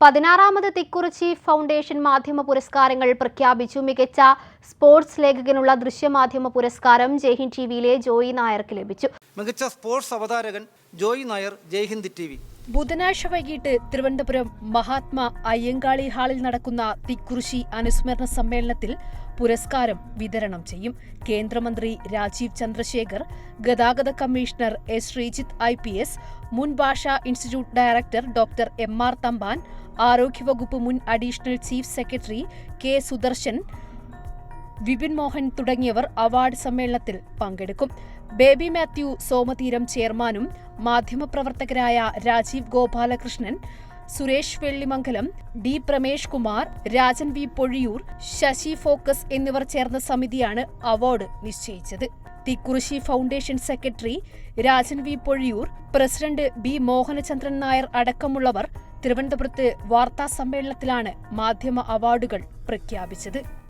പതിനാറാമത് Thikkurissy foundation മാധ്യമ പുരസ്കാരങ്ങൾ പ്രഖ്യാപിച്ചു. മികച്ച സ്പോർട്സ് ലേഖകനുള്ള ദൃശ്യമാധ്യമ പുരസ്കാരം ജയ്ഹിന്ദ് ടി വിയിലെ ജോയി നായർക്ക് ലഭിച്ചു. മികച്ച സ്പോർട്സ് അവതാരകൻ ജോയി നായർ ജയ്ഹിന്ദ് ടി വി ബുധനാഴ്ച വൈകിട്ട് തിരുവനന്തപുരം മഹാത്മാ അയ്യങ്കാളി ഹാളിൽ നടക്കുന്ന തിക്കുറിശി അനുസ്മരണ സമ്മേളനത്തിൽ പുരസ്കാരം വിതരണം ചെയ്യും. കേന്ദ്രമന്ത്രി രാജീവ് ചന്ദ്രശേഖർ ഗതാഗത commissioner S Sreejith I P S മുൻ ഭാഷാ institute director doctor M R Thampan ആരോഗ്യവകുപ്പ് മുൻ additional chief secretary K Sudarshan Vipin Mohan തുടങ്ങിയവർ അവാർഡ് സമ്മേളനത്തിൽ പങ്കെടുക്കും. ബേബി മാത്യു സോമതീരം ചെയർമാനും മാധ്യമപ്രവർത്തകരായ Rajeev Gopalakrishnan Suresh Vellimangalam D Pramesh Kumar Rajan V Pozhiyoor Sasi Focus എന്നിവർ ചേർന്ന സമിതിയാണ് അവാർഡ് നിശ്ചയിച്ചത്. Thikkurissy foundation secretary Rajan V Pozhiyoor president B Mohanachandran Nair അടക്കമുള്ളവർ തിരുവനന്തപുരത്ത് വാർത്താ സമ്മേളനത്തിലാണ് മാധ്യമ അവാർഡുകൾ പ്രഖ്യാപിച്ചത്.